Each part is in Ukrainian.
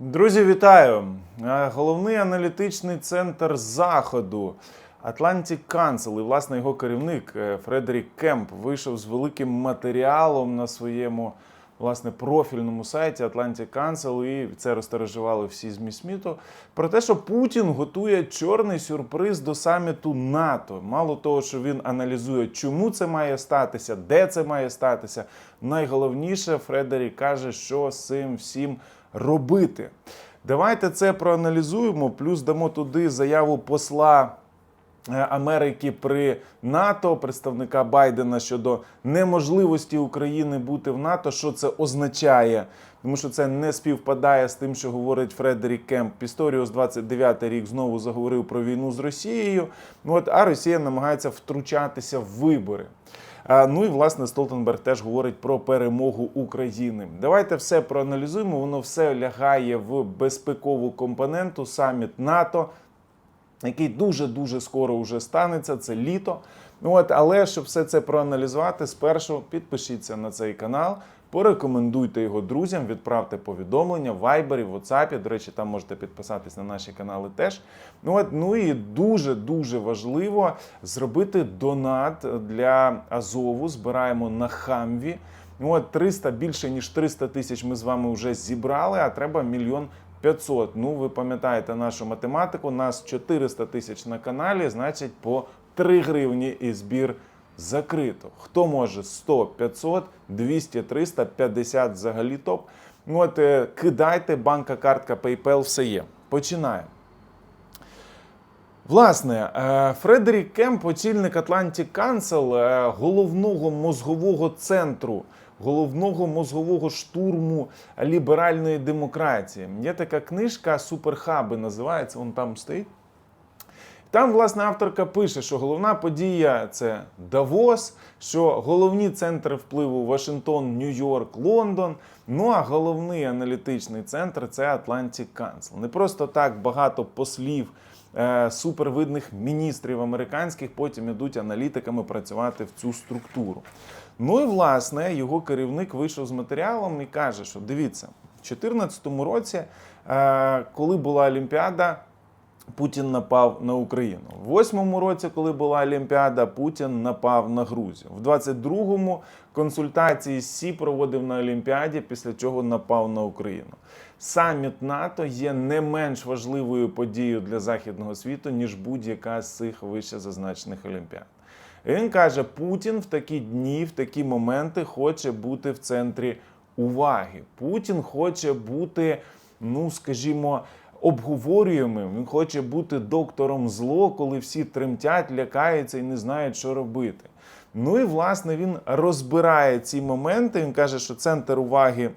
Друзі, вітаю! Е, Головний аналітичний центр Заходу Atlantic Council і власне його керівник е, Фредерік Кемп вийшов з великим матеріалом на своєму власне профільному сайті Atlantic Council, і це розтережували всі ЗМІ світу, про те, що Путін готує чорний сюрприз до саміту НАТО. Мало того, що він аналізує, чому це має статися, де це має статися. Найголовніше, Фредерік каже, що з цим всім робити. Давайте це проаналізуємо, плюс дамо туди заяву посла. е, Америки при НАТО, представника Байдена щодо неможливості України бути в НАТО. Що це означає? Тому що це не співпадає з тим, що говорить Фредерік Кемп. Пісторіус 29 рік знову заговорив про війну з Росією. От, а Росія намагається втручатися в вибори. Ну і власне Столтенберг теж говорить про перемогу України. Давайте все проаналізуємо. Воно все лягає в безпекову компоненту саміт НАТО який дуже дуже скоро вже станеться. Це літо. От, але щоб все це проаналізувати, спершу підпишіться на цей канал. Порекомендуйте його друзям, відправте повідомлення в Viber, в WhatsApp. До речі, там можете підписатись на наші канали теж. Ну от ну і дуже дуже важливо зробити донат для Азову. Збираємо на Хамві. Ну от 300, більше ніж 300 тисяч ми з вами вже зібрали, а треба мільйон 500. Ну, ви пам'ятаєте нашу математику. Нас 400 тисяч на каналі, значить по 3 гривні і збір закрито. Хто може 100, 500, 200, 300, 50 взагалі топ. Ну, От е, кидайте, банка, картка, PayPal, все є. Починаємо. Власне, е, Фредерік Кемп, очільник Atlantic Council, е, головного мозгового центру, головного мозгового штурму ліберальної демократії. Є така книжка Суперхаби, називається, вон там стоїть. Там, власне, авторка пише, що головна подія це Давос, що головні центри впливу Вашингтон, Нью-Йорк, Лондон. Ну а головний аналітичний центр це Atlantic Council. Не просто так багато послів, е, супервидних міністрів американських потім ідуть аналітиками працювати в цю структуру. Ну і власне його керівник вийшов з матеріалом і каже, що дивіться, в 2014 році, е, коли була Олімпіада. Путін напав на Україну. В восьмому році, коли була Олімпіада, Путін напав на Грузію. В 22-му консультації Сі проводив на Олімпіаді, після чого напав на Україну. Саміт НАТО є не менш важливою подією для західного світу, ніж будь-яка з цих вище зазначених Олімпіад. Він каже: Путін в такі дні, в такі моменти хоче бути в центрі уваги. Путін хоче бути, ну скажімо, обговорюємим. Він хоче бути доктором зло, коли всі тремтять, лякаються і не знають, що робити. Ну і власне він розбирає ці моменти. Він каже, що центр уваги.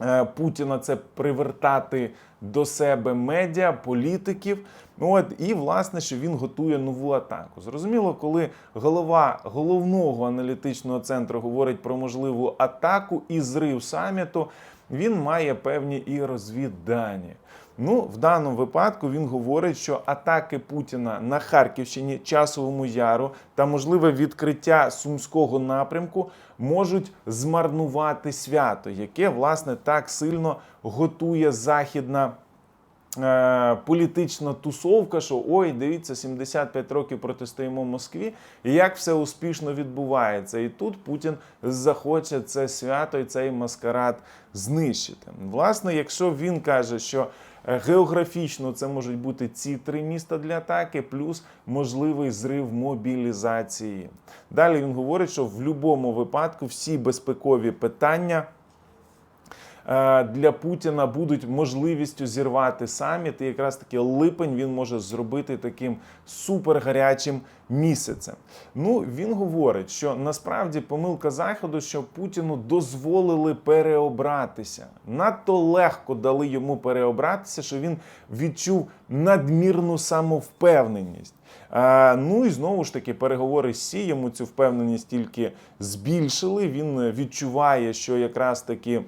е, Путіна це привертати до себе медіа, політиків. Ну от і власне, що він готує нову атаку. Зрозуміло, коли голова головного аналітичного центру говорить про можливу атаку і зрив саміту, він має певні і розвіддані. Ну, в даному випадку він говорить, що атаки Путіна на Харківщині, Часовому Яру та можливе відкриття сумського напрямку можуть змарнувати свято, яке власне так сильно готує західна. е, Політична тусовка, що ой, дивіться, 75 років протистоїмо Москві, і як все успішно відбувається. І тут Путін захоче це свято і цей маскарад знищити. Власне, якщо він каже, що географічно це можуть бути ці три міста для атаки, плюс можливий зрив мобілізації. Далі він говорить, що в будь-якому випадку всі безпекові питання. Е, Для Путіна будуть можливістю зірвати саміт, і якраз таки липень він може зробити таким супергарячим місяцем. Ну він говорить, що насправді помилка заходу, що Путіну дозволили переобратися. Надто легко дали йому переобратися, що він відчув надмірну самовпевненість. Е, Ну і знову ж таки, переговори з Сі йому цю впевненість тільки збільшили. Він відчуває, що якраз таки.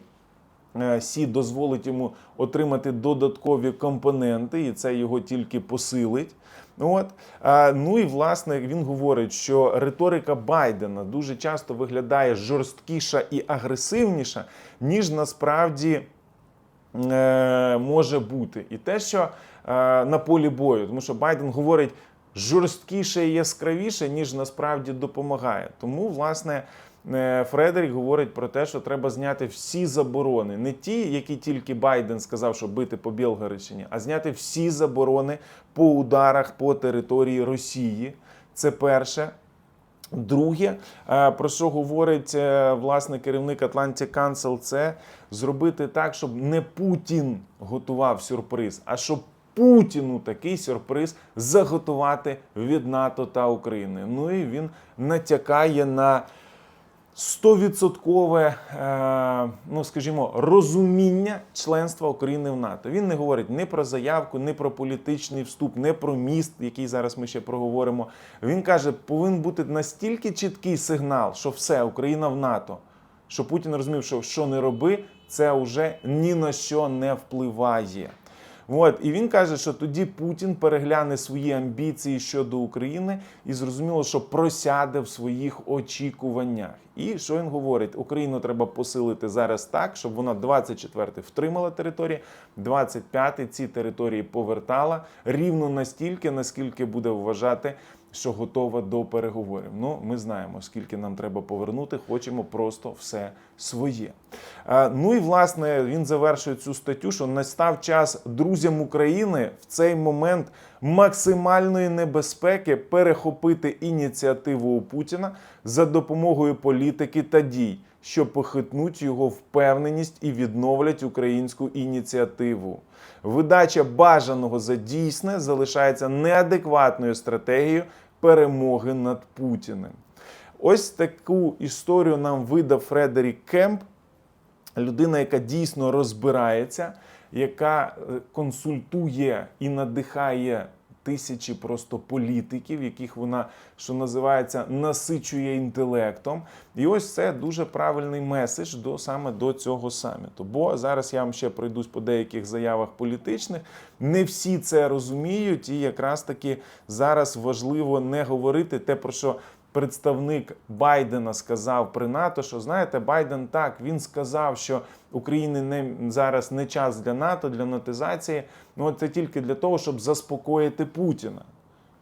Е, Сі дозволить йому отримати додаткові компоненти, і це його тільки посилить. От. Ну і власне він говорить, що риторика Байдена дуже часто виглядає жорсткіша і агресивніша, ніж насправді е, може. бути, і те, що е, на полі бою, тому що Байден говорить жорсткіше і яскравіше, ніж насправді допомагає. Тому, власне. Е, Фредерік говорить про те, що треба зняти всі заборони, не ті, які тільки Байден сказав, що бити по Білгородщині, а зняти всі заборони по ударах по території Росії. Це перше. Друге, е, про що говорить е, власне керівник Atlantic Council, це зробити так, щоб не Путін готував сюрприз, а щоб Путіну такий сюрприз заготувати від НАТО та України. Ну і він натякає на стовідсоткове, е, ну скажімо, розуміння членства України в НАТО. Він не говорить ні про заявку, ні про політичний вступ, ні про міст, який зараз ми ще проговоримо. Він каже, повинен бути настільки чіткий сигнал, що все, Україна в НАТО. Що Путін розумів, що що не роби, це вже ні на що не впливає. От і він каже, що тоді Путін перегляне свої амбіції щодо України і зрозуміло, що просяде в своїх очікуваннях. І що він говорить? Україну треба посилити зараз так, щоб вона 24-й втримала території, 25-й ці території повертала рівно настільки, наскільки буде вважати. Що готова до переговорів. Ну, ми знаємо, скільки нам треба повернути, хочемо просто все своє. Е, Ну і власне він завершує цю статтю, що настав час друзям України в цей момент максимальної небезпеки перехопити ініціативу у Путіна за допомогою політики та дій, що похитнуть його впевненість і відновлять українську ініціативу. Видача бажаного за дійсне залишається неадекватною стратегією перемоги над Путіним. Ось таку історію нам видав Фредерік Кемп, людина, яка дійсно розбирається, яка е, консультує і надихає тисячі просто політиків, яких вона, що називається, насичує інтелектом. І ось це дуже правильний меседж до саме до цього саміту. Бо зараз я вам ще пройдусь по деяких заявах політичних. Не всі це розуміють, і якраз таки зараз важливо не говорити те, про що. Представник Байдена сказав при НАТО, що знаєте, Байден так він сказав, що Україні не зараз не час для НАТО, для натизації. Ну це тільки для того, щоб заспокоїти Путіна.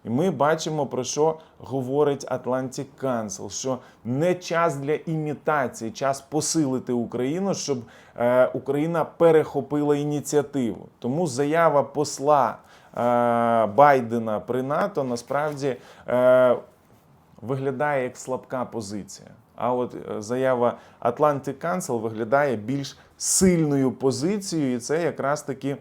І ми бачимо, про що говорить Atlantic Council, що не час для імітації, час посилити Україну, щоб е, Україна перехопила ініціативу. Тому заява посла е, Байдена при НАТО насправді. Е, виглядає як слабка позиція. А от е, заява Atlantic Council виглядає більш сильною позицією, і це якраз таки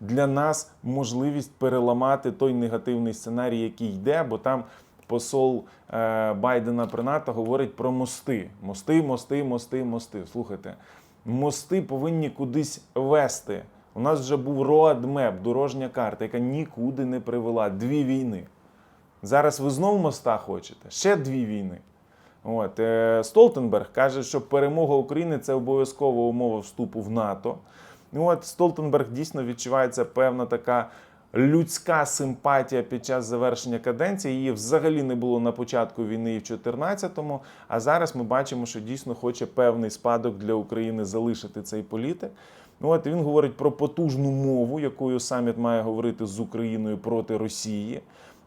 для нас можливість переламати той негативний сценарій, який йде, бо там посол е, Байдена при НАТО говорить про мости. Мости, мости, мости, мости. Слухайте, мости повинні кудись вести. У нас вже був роадмеп, дорожня карта, яка нікуди не привела. Дві війни. Зараз ви знову моста хочете? Ще дві війни. От, е, Столтенберг каже, що перемога України це обов'язкова умова вступу в НАТО. От Столтенберг дійсно відчувається певна така людська симпатія під час завершення каденції. Її взагалі не було на початку війни і в 2014-му. А зараз ми бачимо, що дійсно хоче певний спадок для України залишити цей політик. От він говорить про потужну мову, якою саміт має говорити з Україною проти Росії.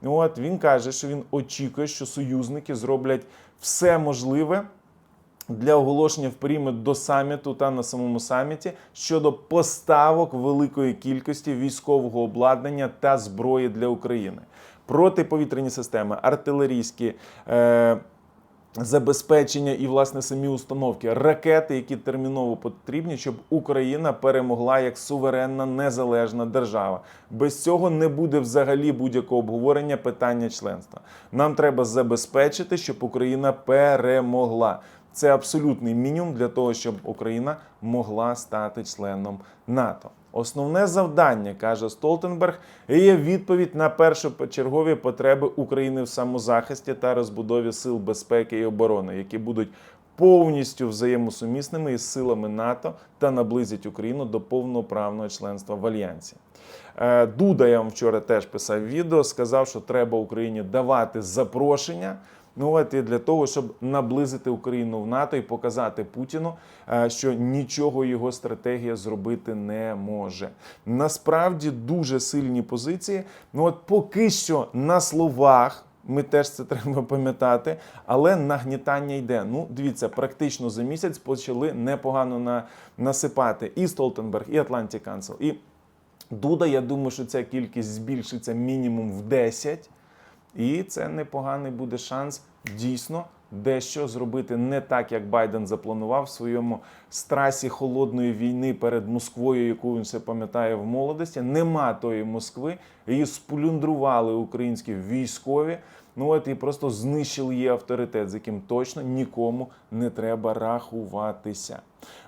От він каже, що він очікує, що союзники зроблять все можливе для оголошення в період до саміту та на самому саміті щодо поставок великої кількості військового обладнання та зброї для України. Протиповітряні системи, артилерійські. Е- Забезпечення і власне самі установки, ракети, які терміново потрібні, щоб Україна перемогла як суверенна незалежна держава. Без цього не буде взагалі будь-якого обговорення питання членства. Нам треба забезпечити, щоб Україна перемогла. Це абсолютний мінімум для того, щоб Україна могла стати членом НАТО. Основне завдання, каже Столтенберг, є відповідь на першочергові потреби України в самозахисті та розбудові сил безпеки і оборони, які будуть повністю взаємосумісними із силами НАТО та наблизять Україну до повноправного членства в альянсі. Е, Дуда я вам вчора теж писав відео, сказав, що треба Україні давати запрошення Ну от і для того, щоб наблизити Україну в НАТО і показати Путіну, е, що нічого його стратегія зробити не може. Насправді дуже сильні позиції. Ну от поки що на словах. Ми теж це треба пам'ятати, але нагнітання йде. Ну, дивіться, практично за місяць почали непогано на, насипати і Столтенберг, і Atlantic Council, і Дуда. Я думаю, що ця кількість збільшиться мінімум в 10. І це непоганий буде шанс дійсно дещо зробити не так, як Байден запланував в своєму страсі холодної війни перед Москвою, яку він все пам'ятає в молодості. Нема тої Москви. Її сплюндрували українські військові. Ну от і просто знищили її авторитет, з яким точно нікому не треба рахуватися.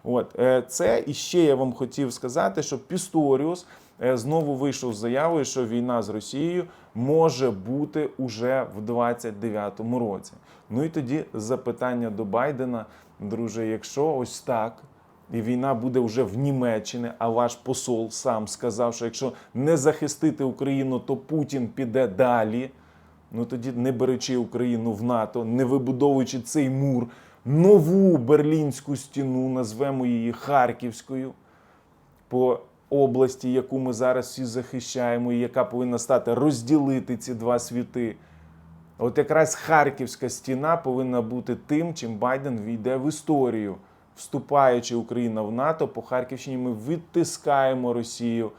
От е, це і ще я вам хотів сказати, що Пісторіус е, знову вийшов з заявою, що війна з Росією може бути уже в 29-му році. Ну і тоді запитання до Байдена, друже, якщо ось так. І війна буде вже в Німеччині, а ваш посол сам сказав, що якщо не захистити Україну, то Путін піде далі. Ну тоді не беручи Україну в НАТО, не вибудовуючи цей мур, нову берлінську стіну, назвемо її Харківською по області, яку ми зараз всі захищаємо, і яка повинна стати розділити ці два світи. От якраз Харківська стіна повинна бути тим, чим Байден війде в історію. Вступаючи Україна в НАТО, по Харківщині ми відтискаємо Росію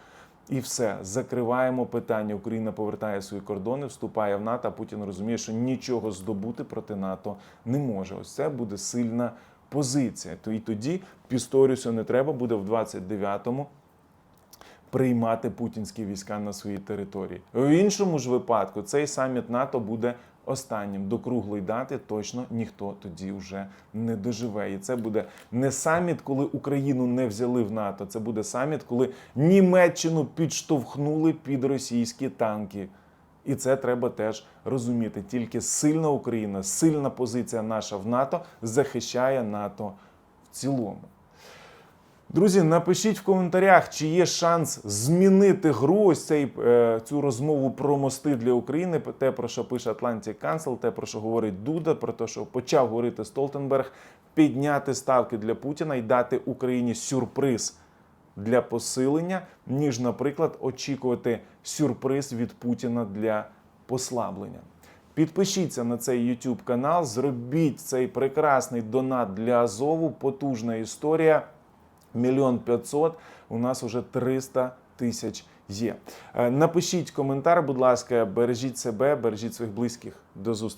і все, закриваємо питання. Україна повертає свої кордони, вступає в НАТО. а Путін розуміє, що нічого здобути проти НАТО не може. Ось це буде сильна позиція. То і тоді Пісторіусу не треба буде в 29-му приймати путінські війська на своїй території. В іншому ж випадку цей саміт НАТО буде останнім. До круглої дати точно ніхто тоді вже не доживе. І це буде не саміт, коли Україну не взяли в НАТО. Це буде саміт, коли Німеччину підштовхнули під російські танки. І це треба теж розуміти. Тільки сильна Україна, сильна позиція наша в НАТО захищає НАТО в цілому. Друзі, напишіть в коментарях, чи є шанс змінити гру ось цей, е, цю розмову про мости для України, те, про що пише Atlantic Council, те, про що говорить Дуда, про те, що почав говорити Столтенберг, підняти ставки для Путіна і дати Україні сюрприз для посилення, ніж, наприклад, очікувати сюрприз від Путіна для послаблення. Підпишіться на цей YouTube канал, зробіть цей прекрасний донат для Азову, потужна історія. Мільйон п'ятсот, у нас вже 300 тисяч є. Е, Напишіть коментар, будь ласка, бережіть себе, бережіть своїх близьких. До зустрічі.